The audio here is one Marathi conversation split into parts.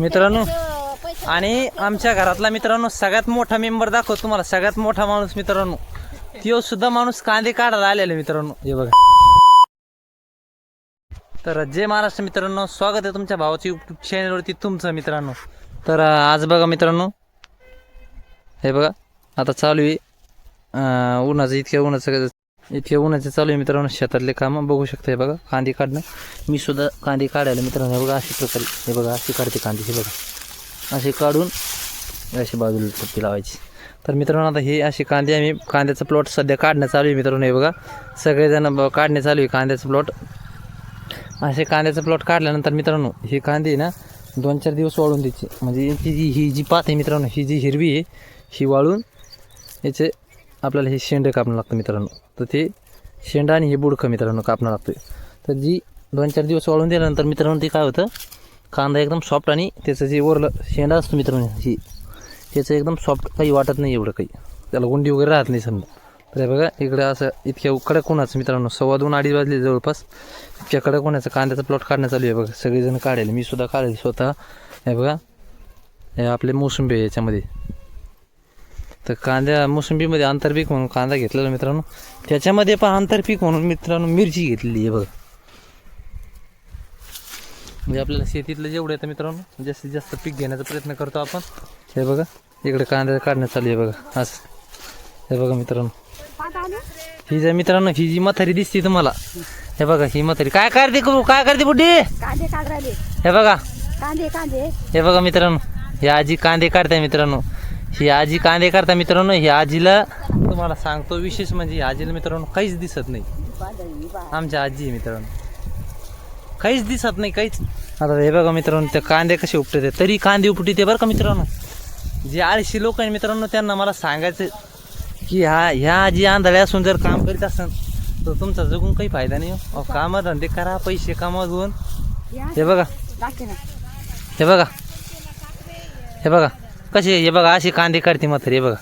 मित्रांनो आणि आमच्या घरातला मित्रांनो सगळ्यात मोठा मेंबर दाखव तुम्हाला सगळ्यात मोठा माणूस मित्रांनो. तो सुद्धा माणूस कांदे काढायला आलेला मित्रांनो. हे बघा. तर जय महाराष्ट्र मित्रांनो स्वागत आहे तुमच्या भावाच्या युट्यूब चॅनलवरती तुमचं मित्रांनो. तर आज बघा मित्रांनो. हे बघा आता चालू आहे. उन्हाचं इतक्या उन्हाचं इथे उन्हाचं चालू आहे मित्रांनो शेतातले कामं. बघू शकता हे बघा कांदे काढणं. मी सुद्धा कांदे काढायला मित्रांनो हे बघा अशी प्रकारे हे बघा अशी काढते कांदे हे बघा. असे काढून अशी बाजूला टप्पी लावायची. तर मित्रांनो आता हे असे कांदे आम्ही कांद्याचा प्लॉट सध्या काढणं चालू आहे मित्रांनो हे बघा. सगळेजण काढणे चालू आहे कांद्याचं प्लॉट. असे कांद्याचा प्लॉट काढल्यानंतर मित्रांनो हे कांदे ना दोन चार दिवस वाळून द्यायचे. म्हणजे यांची जी ही जी पात आहे मित्रांनो ही जी हिरवी आहे ही वाळून याचे आपल्याला हे शेंडे कापणं लागतं मित्रांनो. तर ते शेंडा आणि हे बुडकं मित्रांनो कापणं लागतं. तर जी दोन चार दिवस वाळून दिल्यानंतर मित्रांनो ते काय होतं? कांदा एकदम सॉफ्ट आणि त्याचं जे वरलं शेंडा असतो मित्रांनो ही त्याचं एकदम सॉफ्ट काही वाटत नाही एवढं काही. त्याला गुंडी वगैरे राहत नाही समजा. तर हे बघा इकडे असं इतक्या कडक उन्हाचं मित्रांनो? सव्वा दोन अडीच वाजले जवळपास. इतक्या कडक उन्हाचं कांद्याचा प्लॉट काढणं चालू आहे बघा. सगळेजण काढेल मी सुद्धा काढेल स्वतः हे बघा हे आपले मोसंबी आहे याच्यामध्ये. तर कांद्या मोसंबीमध्ये आंतरपीक म्हणून कांदा घेतलेला मित्रांनो. त्याच्यामध्ये पण आंतरपीक म्हणून मित्रांनो मिरची घेतलेली आहे बघा. म्हणजे आपल्याला शेतीतलं जेवढं येतं मित्रांनो जास्तीत जास्त पीक घेण्याचा प्रयत्न करतो आपण. हे बघा इकडे कांदा काढणं चालू आहे बघा. असं. हे बघा मित्रांनो. ही जर मित्रांनो ही जी म्हातारी दिसते तुम्हाला हे बघा ही म्हातारी काय करते करू काय करते बुड्डी हे बघा. हे बघा मित्रांनो ही आजी कांदे काढताय मित्रांनो. ही आजी कांदे काढता मित्रांनो ही आजीला तुम्हाला सांगतो विशेष म्हणजे ही आजीला मित्रांनो काहीच दिसत नाही. आमच्या आजी आहे मित्रांनो. काहीच दिसत नाही काहीच. आता हे बघा मित्रांनो ते कांदे कसे उपटते तरी कांदे उपटी ते बरं का मित्रांनो? जे आळशी लोक आहे मित्रांनो त्यांना मला सांगायचं की हा ह्या आजी आंधळ्या असून जर काम करीत असेल तर तुमचा जगून काही फायदा नाही हो. कामं धंदे करा पैसे कमावून. हे बघा. हे बघा. हे बघा. कसे हे बघा अशी कांदे काढते मात्र हे बघा.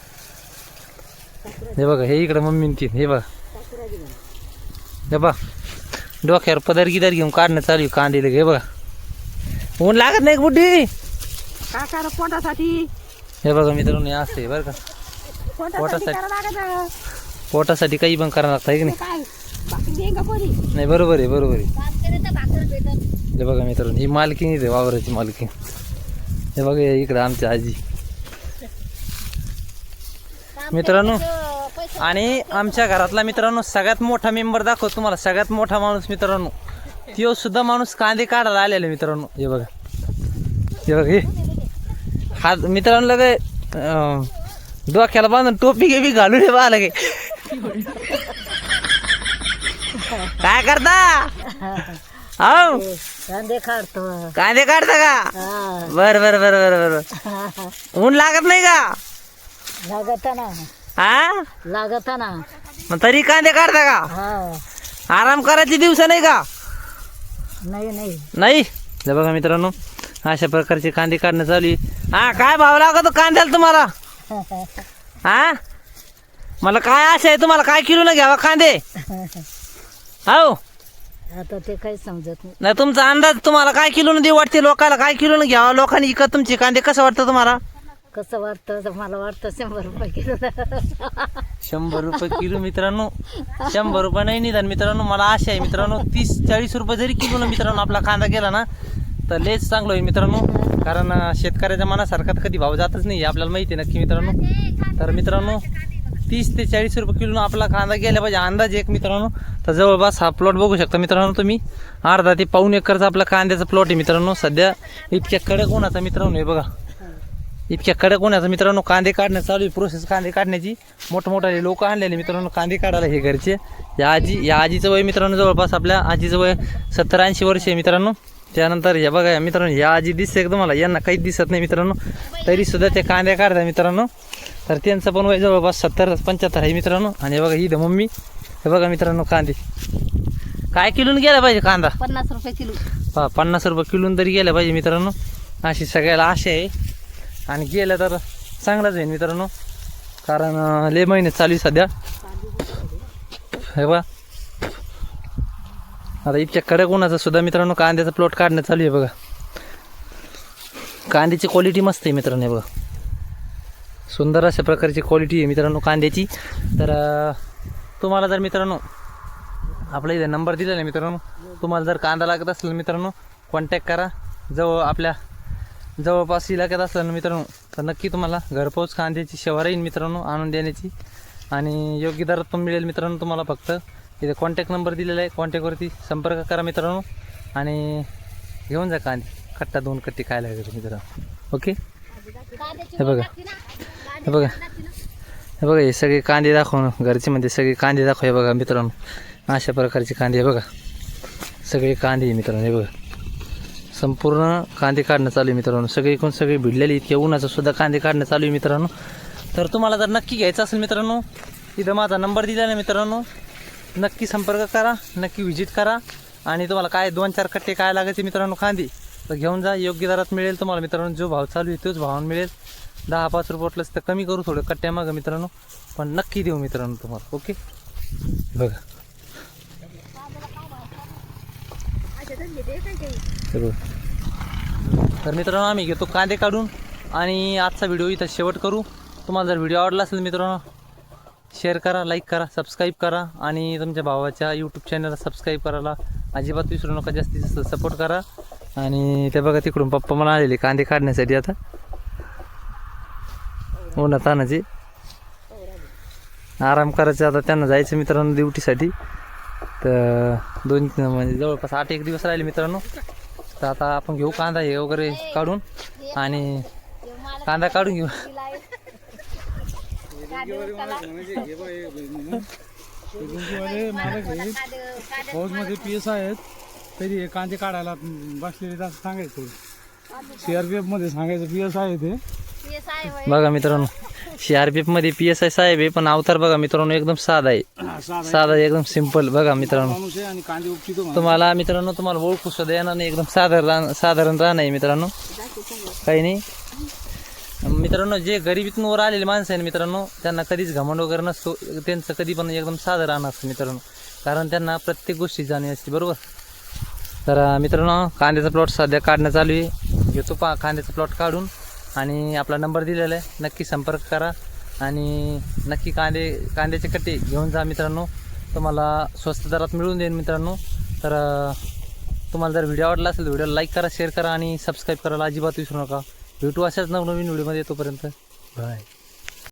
हे बघा हे इकडं मम्मी ती हे बघा. हे बघा. डोक्यावर पदर गिदर घेऊन काढणं चालू कांदे हे बघा. ऊन लागत नाही का बुड्डी काय पोटासाठी? हे बघा मित्रांनो असं आहे बरं का. पोटासाठी पोटासाठी. काही पण करावं लागतं आहे की नाही? नाही बरोबर आहे बरोबर आहे. हे बघा मित्रांनो ही मालकी आहे वावराची मालकी हे बघा हे इकडं आमच्या आजी. मित्रांनो आणि आमच्या घरातला मित्रांनो सगळ्यात मोठा मेंबर दाखव तुम्हाला सगळ्यात मोठा माणूस मित्रांनो. तो सुद्धा माणूस कांदे काढायला आलेला मित्रांनो. हे बघा. हे बघा हे. हा मित्रांनो लगे डोक्याला बांधून टोपी गिपी घालून हे बघा लगे. काय करता? हो कांदे काढतो. कांदे काढता का? बर बर बर बर बर. ऊन लागत नाही का? लागत ना हा लागत ना मग तरी कांदे काढता का? हा. आराम करायचे दिवस नाही का? नाही नाही. नाही? हे बघा मित्रांनो अशा प्रकारचे कांदे काढणं चालू आहे. हा काय भाव लागतो कांद्याला तुम्हाला? हा? मला काय आशा आहे तुम्हाला? काय किलो न घ्यावा कांदे? हो आता ते काही समजत नाही. नाही तुमचा अंदाज तुम्हाला काय किलो न देऊ वाटते? लोकांना काय किलो न घ्यावा? लोकांनी इकत तुमचे कांदे कसं वाटतं तुम्हाला? कसं वाटतं? तर मला वाटतं शंभर रुपये किलो. शंभर रुपये किलो मित्रांनो. शंभर रुपये नाही निदान मित्रांनो मला आशा आहे मित्रांनो तीस चाळीस रुपये जरी किलो ना मित्रांनो आपला कांदा गेला ना तर लेच चांगलं होईल मित्रांनो. कारण शेतकऱ्याच्या मनासारखा तर कधी भाव जातच नाही आपल्याला माहिती आहे नक्की मित्रांनो. तर मित्रांनो तीस ते चाळीस रुपये किलो आपला कांदा गेला पाहिजे अंदाज एक मित्रांनो. तर जवळपास हा प्लॉट बघू शकता मित्रांनो तुम्ही. अर्धा ते पाऊन एकरचा आपला कांद्याचा प्लॉट आहे मित्रांनो. सध्या इतक्या कडक उन्हाचा मित्रांनो हे बघा. इतक्या कडक उन्हाचं मित्रांनो कांदे काढणं चालू आहे प्रोसेस कांदे काढण्याची. मोठमोठाले लोक आणलेले मित्रांनो कांदे काढायला हे घरचे. या आजी या आजीचं वय मित्रांनो जवळपास आपल्या आजीचं वय सत्तर ऐंशी वर्ष आहे मित्रांनो. त्यानंतर हे बघा मित्रांनो या आजी दिसते का तुम्हाला? यांना काहीच दिसत नाही मित्रांनो. तरी सुद्धा ते कांदे काढतात मित्रांनो. तर त्यांचं पण वय जवळपास सत्तर पंच्याहत्तर आहे मित्रांनो. आणि हे बघा ही मम्मी. हे बघा मित्रांनो कांदे. काय किलोन गेला पाहिजे कांदा? पन्नास रुपये किलो. पन्नास रुपये किलोन तरी गेल्या पाहिजे मित्रांनो. अशी सगळ्याला आशा आहे. आणि गेलं तर चांगलाच होईल मित्रांनो. कारण ले लय महिने चालू आहे सध्या. हे बा आता इतक्या कडक उन्हाचा सुद्धा मित्रांनो कांद्याचा प्लॉट काढणं चालू आहे बघा. कांद्याची क्वालिटी मस्त आहे मित्रांनो बघा. सुंदर अशा प्रकारची क्वालिटी आहे मित्रांनो कांद्याची. तर तुम्हाला जर मित्रांनो आपल्या इथे नंबर दिलेला आहे मित्रांनो तुम्हाला जर कांदा लागत असेल मित्रांनो कॉन्टॅक्ट करा. जवळ आपल्या जवळपास इलाक्यात असलं ना मित्रांनो तर नक्की तुम्हाला घरपोच कांद्याची शेवार येईल मित्रांनो आणून देण्याची. आणि योग्य दरात पण मिळेल मित्रांनो तुम्हाला फक्त. इथे कॉन्टॅक्ट नंबर दिलेला आहे कॉन्टॅक्टवरती संपर्क करा मित्रांनो. आणि घेऊन जा कांदे. कट्टा दोन कट्टी खायला लागेल मित्रांनो. ओके? हे बघा. हे बघा. हे बघा हे सगळे कांदे दाखव घरचे म्हणजे सगळे कांदे दाखव हे बघा मित्रांनो. अशा प्रकारचे कांदे बघा. सगळे कांदे मित्रांनो हे बघा. संपूर्ण कांदे काढणं चालू आहे मित्रांनो. सगळे एकूण सगळे भिडलेले इतक्या उन्हाचं सुद्धा कांदे काढणं चालू आहे मित्रांनो. तर तुम्हाला जर नक्की घ्यायचं असेल मित्रांनो इथं माझा नंबर दिला ना मित्रांनो. नक्की संपर्क करा नक्की व्हिजिट करा. आणि तुम्हाला काय दोन चार कट्टे काय लागायचे मित्रांनो कांदे तर घेऊन जा. योग्य दरात मिळेल तुम्हाला मित्रांनो. जो भाव चालू आहे तोच भावानं मिळेल. दहा पाच रुपये तर कमी करू थोडं कट्ट्या मागं मित्रांनो. पण नक्की देऊ मित्रांनो तुम्हाला ओके? बघा हे बघा तर मित्रांनो आम्ही घेतो कांदे काढून आणि आजचा व्हिडिओ इथं शेवट करू. तुम्हाला जर व्हिडिओ आवडला असेल मित्रांनो शेअर करा लाईक करा सबस्क्राईब करा आणि तुमच्या भावाच्या यूट्यूब चॅनलला सबस्क्राईब करायला अजिबात विसरू नका जास्तीत जास्त सपोर्ट करा. आणि ते बघा तिकडून पप्पा मला आलेले कांदे काढण्यासाठी आता. हो उन्हा तानाचे आराम करायचं आता त्यांना जायचं मित्रांनो ड्युटीसाठी. तर दोन म्हणजे जवळपास आठ एक दिवस राहिले मित्रांनो. तर आता आपण घेऊ कांदा हे वगैरे काढून आणि कांदा काढून घेऊ. फौजमध्ये पी एस आहेत तरी हे कांदे काढायला बसलेले असं सांगायचं. सीआरपीएफमध्ये सांगायचं पी एस आहे ते बघा मित्रांनो. C R P S I साहेब आहे पण अवतार बघा मित्रांनो एकदम साधा आहे. साधा एकदम सिंपल बघा मित्रांनो. तुम्हाला मित्रांनो तुम्हाला ओळखू सुद्धा येणार नाही एकदम साधारण साधारण राहणं आहे मित्रांनो. काही नाही. मित्रांनो जे गरिबीतून वर आलेले माणसं आहे मित्रांनो त्यांना कधीच घमंड वगैरे नसतो. त्यांचं कधी पण एकदम साधं राहणं असतं मित्रांनो. कारण त्यांना प्रत्येक गोष्टी जाणीव असते बरोबर? तर मित्रांनो कांद्याचा प्लॉट सध्या काढणं चालू आहे. घेतो पा कांद्याचा प्लॉट काढून. आणि आपला नंबर दिलेला आहे. नक्की संपर्क करा. आणि नक्की कांदे कांद्याचे कट्टे घेऊन जा मित्रांनो. तुम्हाला स्वस्त दरात मिळून देईन मित्रांनो. तर तुम्हाला जर व्हिडिओ आवडला असेल व्हिडिओला लाईक करा शेअर करा आणि सबस्क्राईब करायला अजिबात विसरू नका. भेटू अशाच नवनवीन व्हिडिओमध्ये तोपर्यंत. बाय